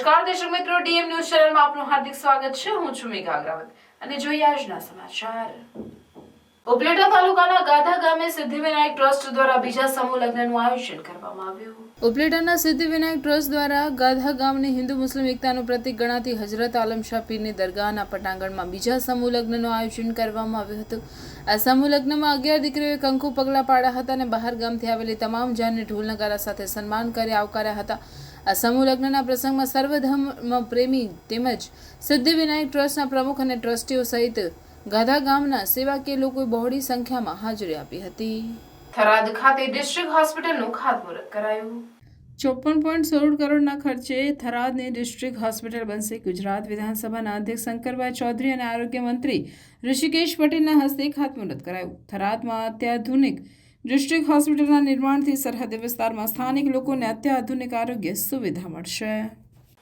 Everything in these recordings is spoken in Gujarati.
નમસ્કાર, દર્શક મિત્રો, ડીએમ ન્યૂઝ ચેનલમાં આપનું હાર્દિક સ્વાગત છે. હું છું મેઘા અગ્રવાલ અને જોઈએ આજના સમાચાર. ઉપલેટા તાલુકાના ગાધા ગામે સિદ્ધિવિનાયક ટ્રસ્ટ દ્વારા બીજા સમૂહ લગ્નનું આયોજન કરવામાં આવ્યું. ઉપલેટાના સિદ્ધિવિનાયક ટ્રસ્ટ દ્વારા ગાધા ગામની હિન્દુ મુસ્લિમ એકતાનું પ્રતિક ગણાતી હજરત આલમ શાહ પીરની દરગાહના પટાંગણમાં બીજા સમૂહ લગ્નનું આયોજન કરવામાં આવ્યું હતું. આ સમૂહ લગ્નમાં અગિયાર દીકરીઓએ કંકુ પગલા પાડ્યા હતા અને બહાર ગામથી આવેલી તમામ જાનને ઢોલ નગારા સાથે સન્માન કરી આવકાર્યા હતા. આ સમૂહ લગ્નના પ્રસંગમાં સર્વધર્મ પ્રેમી તેમજ સિદ્ધિવિનાયક ટ્રસ્ટના પ્રમુખ અને ટ્રસ્ટીઓ સહિત ગાધા ગામના સેવાકીય લોકોએ બહોળી સંખ્યામાં હાજરી આપી હતી. થરાદ ખાતે ડિસ્ટ્રિક્ટ હોસ્પિટલનું ખાતમુહૂર્ત કરાયું. ચોપન પોઈન્ટ સોળ કરોડના ખર્ચે થરાદની ડિસ્ટ્રિક્ટ હોસ્પિટલ બનશે. ગુજરાત વિધાનસભાના અધ્યક્ષ શંકરભાઈ ચૌધરી અને આરોગ્ય મંત્રી ઋષિકેશ પટેલના હસ્તે ખાતમુહૂર્ત કરાયું. થરાદમાં અત્યાધુનિક ડિસ્ટ્રિક્ટ હોસ્પિટલના નિર્માણથી સરહદી વિસ્તારમાં સ્થાનિક લોકોને અત્યાધુનિક આરોગ્ય સુવિધા મળશે.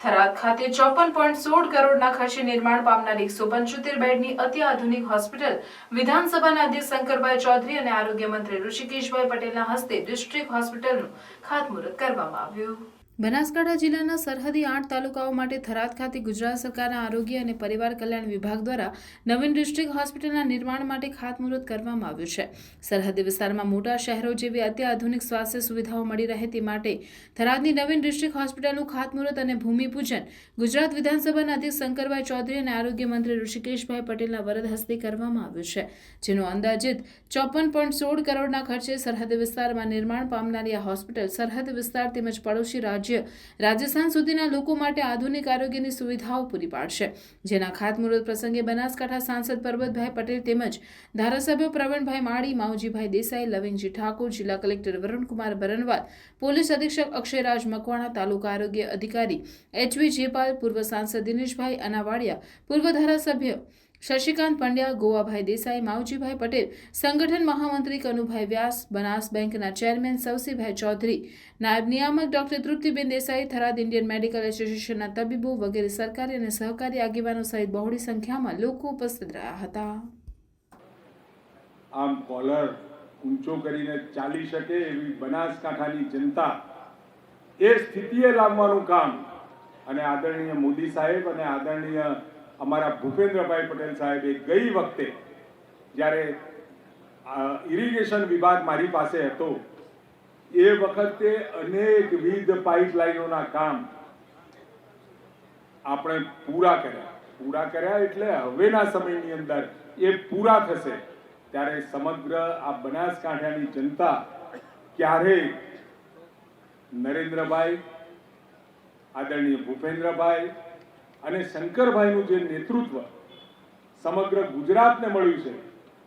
થરાદ ખાતે ચોપન પોઈન્ટ સોળ કરોડના ખર્ચે નિર્માણ પામનાર એકસો પંચોતેર બેડની અત્યાધુનિક હોસ્પિટલ વિધાનસભાના અધ્યક્ષ શંકરભાઈ ચૌધરી અને આરોગ્ય મંત્રી ઋષિકેશભાઈ પટેલના હસ્તે ડિસ્ટ્રિક્ટ હોસ્પિટલનું ખાતમુહૂર્ત કરવામાં આવ્યું. બનાસકાંઠા જિલ્લાના સરહદી આઠ તાલુકાઓ માટે થરાદ ખાતે ગુજરાત સરકારના આરોગ્ય અને પરિવાર કલ્યાણ વિભાગ દ્વારા નવીન ડિસ્ટ્રિક્ટ હોસ્પિટલના નિર્માણ માટે ખાતમુહૂર્ત કરવામાં આવ્યું છે. સરહદી વિસ્તારમાં મોટા શહેરો જેવી અત્યાધુનિક સ્વાસ્થ્ય સુવિધાઓ મળી રહે તે માટે થરાદની નવીન ડિસ્ટ્રિક્ટ હોસ્પિટલનું ખાતમુહૂર્ત અને ભૂમિપૂજન ગુજરાત વિધાનસભાના અધ્યક્ષ શંકરભાઈ ચૌધરી અને આરોગ્ય મંત્રી ઋષિકેશભાઈ પટેલના વરદ હસ્તે કરવામાં આવ્યું છે, જેનો અંદાજિત ચોપન પોઈન્ટ સોળ કરોડના ખર્ચે સરહદ વિસ્તારમાં નિર્માણ પામનારી આ હોસ્પિટલ સરહદ વિસ્તાર તેમજ પડોશી રાજ્ય રાજસ્થાન સુધીના લોકો માટે આધુનિક આરોગ્યની સુવિધાઓ પૂરી પાડશે. જેના ખાતમુહૂર્ત પ્રસંગે બનાસકાંઠા સાંસદ પરબતભાઈ પટેલ તેમજ ધારાસભ્યો પ્રવીણભાઈ માળી, માવજીભાઈ દેસાઈ, લવિંગજી ઠાકોર, જિલ્લા કલેક્ટર વરુણકુમાર બરનવાલ, પોલીસ અધિક્ષક અક્ષયરાજ મકવાણા, તાલુકા આરોગ્ય અધિકારી એચવી જેપાલ, પૂર્વ સાંસદ દિનેશભાઈ અનાવાડિયા, પૂર્વ ધારાસભ્ય શશિકાંત પંડ્યા, ગોવાભાઈ દેસાઈ, માવજીભાઈ પટેલ, સંગઠન મહામંત્રી કનુભાઈ વ્યાસ, બનાસ બેંકના ચેરમેન સવસીભાઈ ચૌધરી, નાયબ નિયામક doctor Truptiben Desai, Tharad Indian Medical એસોસિએશનના તબીબો વગેરે સરકારી અને સહકારી આગેવાનો સહિત બહોળી સંખ્યામાં લોકો ઉપસ્થિત રહ્યા હતા. આમ કોલર ઊંચો કરીને ચાલી શકે એવી બનાસકાંઠાની જનતા એ સ્થિતિએ લાવવાનું કામ. અને આદરણીય મોદી સાહેબ અને આદરણીય અમારા ભૂપેન્દ્રભાઈ પટેલ સાહેબે ગઈ વખતે જ્યારે ઇરિગેશન વિભાગ મારી પાસે હતો, એ વખતે અનેકવિધ પાઇપલાઇનોના કામ આપણે પૂરા કર્યા. પૂરા કર્યા એટલે હવેના સમયની અંદર એ પૂરા થશે. ત્યારે સમગ્ર આ બનાસકાંઠાની જનતા ક્યારેય નરેન્દ્રભાઈ, આદરણીય ભૂપેન્દ્રભાઈ અને શંકરભાઈનું જે નેતૃત્વ સમગ્ર ગુજરાતને મળ્યું છે,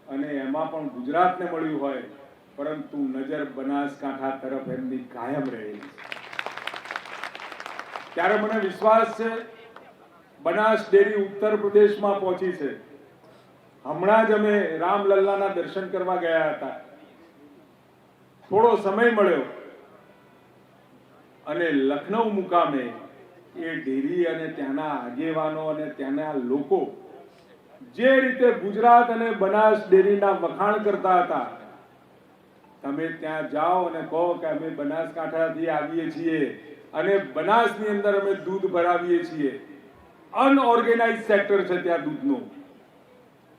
અને એમાં પણ ગુજરાતને મળ્યું હોય, પરંતુ નજર બનાસકાંઠા તરફ એમની કાયમ રહેલી ત્યારે મને વિશ્વાસ છે, બનાસ ડેરી ઉત્તર પ્રદેશમાં પહોંચી છે. હમણાં જ અમે રામલલ્લાના દર્શન કરવા ગયા હતા. થોડો સમય મળ્યો, અને લખનઉ મુકામે એ ડેરી અને ત્યાંના આગેવાનો અને ત્યાંના લોકો જે રીતે ગુજરાત અને બનાસ ડેરીના વખાણ કરતા હતા, તમે ત્યાં જાઓ અને કહો કે અમે બનાસકાંઠાથી આવીએ છીએ અને બનાસની અંદર અમે દૂધ ભરાવીએ છીએ. અનઓર્ગેનાઇઝ સેક્ટર છે ત્યાં દૂધનું.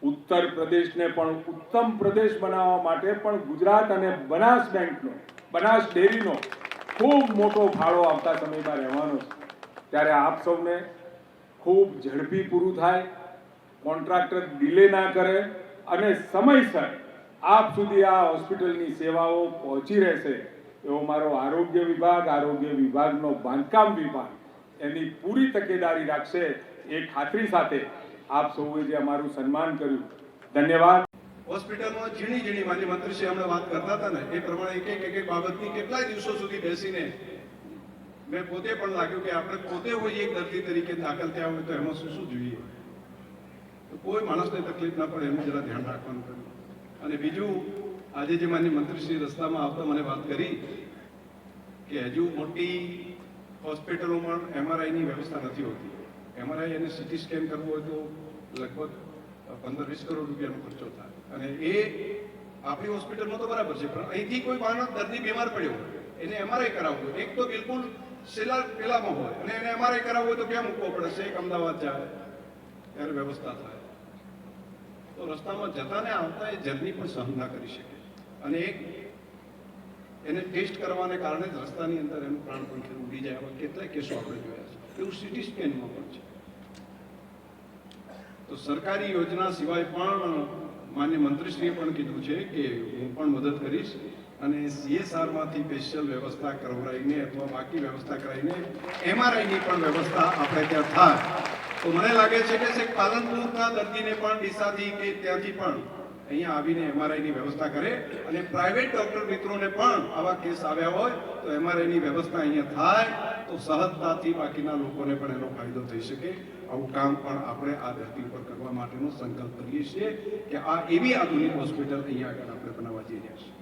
ઉત્તર પ્રદેશને પણ ઉત્તમ પ્રદેશ બનાવવા માટે પણ ગુજરાત અને બનાસ બેંકનો, બનાસ ડેરીનો ખૂબ મોટો ફાળો આવતા સમયમાં રહેવાનો છે. ત્યારે આપ સૌને ખૂબ ઝડપી પૂરું થાય, કોન્ટ્રાક્ટર ડિલે ના કરે અને સમયસર આપ સુધી આ હોસ્પિટલની સેવાઓ પહોંચી રહેશે એવો મારો આરોગ્ય વિભાગ, આરોગ્ય વિભાગનો બાંધકામ વિભાગ એની પૂરી તકેદારી રાખશે એ ખાતરી સાથે આપ સૌએ જે અમારું સન્માન કર્યું. ધન્યવાદ. હોસ્પિટલમાં ઝીણી ઝીણી માન્ય મંત્રીશ્રી હમણાં વાત કરતા હતા ને, એ પ્રમાણે એક એક એક બાબતની કેટલાય દિવસો સુધી બેસીને મેં પોતે પણ લાગ્યું કે આપણે પોતે હોય એક દર્દી તરીકે દાખલ થયા હોય તો એમાં શું શું જોઈએ? તો કોઈ માણસને તકલીફ ના પડે, એનું જરા ધ્યાન રાખવાનું કર્યું અને બીજું, આજે જે માન્ય મંત્રીશ્રી રસ્તામાં આવતા મને વાત કરી કે હજુ મોટી હોસ્પિટલોમાં એમઆરઆઈની વ્યવસ્થા નથી હોતી. એમઆરઆઈ અને સીટી સ્કેન કરવું હોય તો લગભગ પંદર વીસ કરોડ રૂપિયાનો ખર્ચો થાય. અને એ આપણી હોસ્પિટલમાં તો બરાબર છે, પણ અહીંથી કોઈ માણસ દર્દી બીમાર પડ્યો એને એમઆરઆઈ કરાવવું એક તો બિલકુલ પેલામાં હોય. અને એને એમઆરઆઈ કરાવવું હોય તો ક્યાં મૂકવો પડે? શેખ અમદાવાદ જાય. ત્યારે વ્યવસ્થા થાય. તો રસ્તામાં જતા ને આવતા એ જર્ની પણ સહન ના કરી શકે. અને એક એને ટેસ્ટ કરવાને કારણે જ રસ્તાની અંદર એનું પ્રાણ પણ ઉડી જાય. આવા કેટલાય કેસો આપણે જોયા છે. એવું સિટી સ્કેનમાં પણ છે. તો સરકારી યોજના સિવાય પણ માન્ય મંત્રીશ્રીએ પણ કીધું છે કે હું પણ મદદ કરીશ. અને સીએસઆરમાંથી સ્પેશિયલ વ્યવસ્થા કરવડાવીને અથવા બાકી વ્યવસ્થા કરાવીને એમઆરઆઈની પણ વ્યવસ્થા આપણે ત્યાં થાય. તો મને લાગે છે કે છેક પાલનપુરના દર્દીને પણ ડીસાથી કે ત્યાંથી પણ અહીંયા આવીને એમઆરઆઈની વ્યવસ્થા કરે અને પ્રાઇવેટ ડોક્ટર મિત્રોને પણ આવા કેસ આવ્યા હોય તો એમઆરઆઈની વ્યવસ્થા અહીંયા થાય તો સહજતાથી બાકીના લોકોને પણ એનો ફાયદો થઈ શકે. આવું કામ પણ આપણે આ ધરતી ઉપર કરવા માટેનો સંકલ્પ કરીએ છીએ કે આ એવી આધુનિક હોસ્પિટલ અહીંયા આગળ આપણે બનાવવા જઈ રહ્યા છીએ.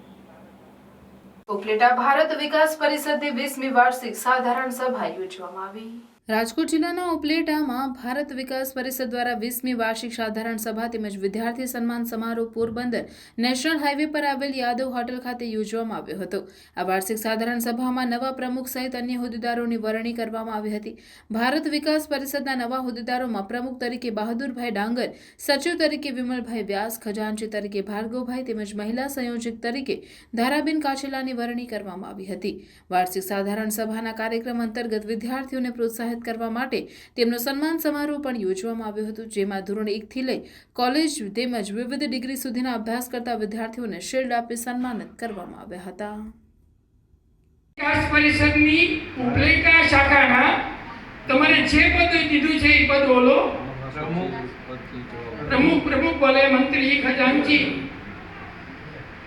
ઉપલેટા ભારત વિકાસ પરિષદની વીસમી વાર્ષિક સાધારણ સભા યોજવામાં આવી. રાજકોટ જિલ્લાના ઉપલેટામાં ભારત વિકાસ પરિષદ દ્વારા વીસમી વાર્ષિક સાધારણ સભા તેમજ વિદ્યાર્થી સન્માન સમારોહ પોરબંદર નેશનલ હાઈવે પર આવેલ યાદવ હોટેલ ખાતે યોજવામાં આવ્યો હતો. આ વાર્ષિક સાધારણ સભામાં નવા પ્રમુખ સહિત અન્ય હોદ્દેદારોની વરણી કરવામાં આવી હતી. ભારત વિકાસ પરિષદના નવા હોદ્દેદારોમાં પ્રમુખ તરીકે બહાદુરભાઈ ડાંગર, સચિવ તરીકે વિમલભાઈ વ્યાસ, ખજાનચી તરીકે ભાર્ગવભાઈ તેમજ મહિલા સંયોજક તરીકે ધારાબેન કાછેલાની વરણી કરવામાં આવી હતી. વાર્ષિક સાધારણ સભાના કાર્યક્રમ અંતર્ગત વિદ્યાર્થીઓને પ્રોત્સાહિત કરવા માટે તેમનો સન્માન સમારોહ પણ યોજવામાં આવ્યો હતો જેમાં ધોરણ એકથી લઈ કોલેજ તેમજ વિવિધ ડિગ્રી સુધીના અભ્યાસ કરતા વિદ્યાર્થીઓને શિલ્ડ આપી સન્માનિત કરવામાં આવ્યા હતા. વિકાસ પરિષદની ઉપલેટા શાખાના તમારે જે પદ કીધું છે એ પદ બોલો. પ્રમુખ પ્રમુખ બોલે મંત્રી ખજાનચી.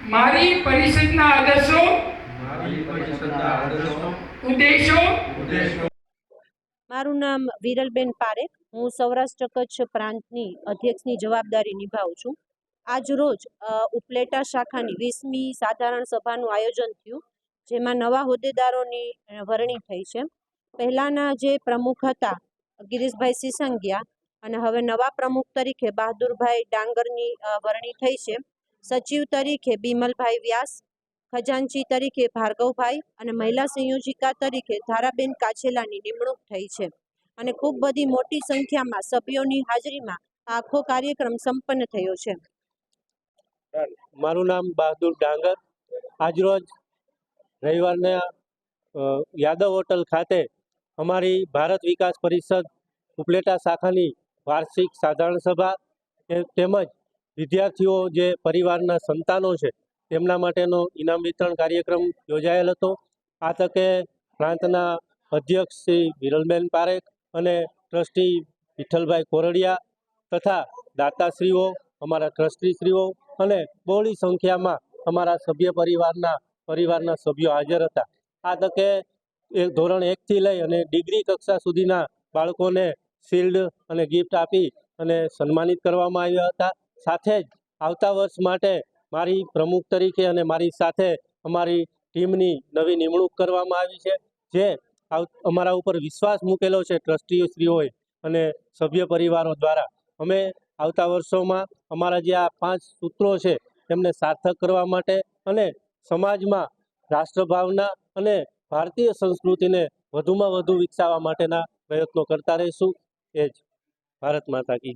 મારી પરિષદના આદર્શો. ઉદ્દેશો. મારું નામ વિરલબેન પારેખ. હું સૌરાષ્ટ્ર કચ્છ પ્રાંતની અધ્યક્ષની જવાબદારી નિભાવું છું. આજ રોજ ઉપલેટા શાખાની વીસમી સાધારણ સભાનું આયોજન થયું, જેમાં નવા હોદ્દેદારોની વરણી થઈ છે. પહેલાંના જે પ્રમુખ હતા, ગિરીશભાઈ સિસંગિયા, અને હવે નવા પ્રમુખ તરીકે બહાદુરભાઈ ડાંગરની વરણી થઈ છે. સચિવ તરીકે બિમલભાઈ વ્યાસ ખજાનચી તરીકે ભાર્ગવભાઈ અને મહિલા સંયોજિકા તરીકે ધારાબેન કાછેલાની નિમણૂક થઈ છે. અને ખૂબ બધી મોટી સંખ્યામાં સભ્યોની હાજરીમાં આખો કાર્યક્રમ સંપન્ન થયો છે. મારું નામ બહાદુર ડાંગર. આજરોજ રવિવારના યાદવ હોટલ ખાતે અમારી ભારત વિકાસ પરિષદ ઉપલેટા શાખાની વાર્ષિક સાધારણ સભા તેમજ વિદ્યાર્થીઓ જે પરિવારના સંતાનો છે તેમના માટેનો ઇનામ વિતરણ કાર્યક્રમ યોજાયેલ હતો. આ તકે પ્રાંતના અધ્યક્ષ શ્રી વિરલબેન પારેખ અને ટ્રસ્ટી વિઠ્ઠલભાઈ કોરડિયા તથા દાતાશ્રીઓ, અમારા ટ્રસ્ટીશ્રીઓ અને બહોળી સંખ્યામાં અમારા સભ્ય પરિવારના પરિવારના સભ્યો હાજર હતા. આ તકે ધોરણ એકથી લઈ અને ડિગ્રી કક્ષા સુધીના બાળકોને શિલ્ડ અને ગિફ્ટ આપી અને સન્માનિત કરવામાં આવ્યા હતા. સાથે જ આવતા વર્ષ માટે મારી પ્રમુખ તરીકે અને મારી સાથે અમારી ટીમની નવી નિમણૂક કરવામાં આવી છે, જે અમારા ઉપર વિશ્વાસ મૂકેલો છે ટ્રસ્ટીઓશ્રીઓએ અને સભ્ય પરિવારો દ્વારા. અમે આવતા વર્ષોમાં અમારા જે આ પાંચ સૂત્રો છે, તેમને સાર્થક કરવા માટે અને સમાજમાં રાષ્ટ્રભાવના અને ભારતીય સંસ્કૃતિને વધુમાં વધુ વિકસાવવા માટેના પ્રયત્નો કરતા રહીશું. એ જ. ભારત માતા કી.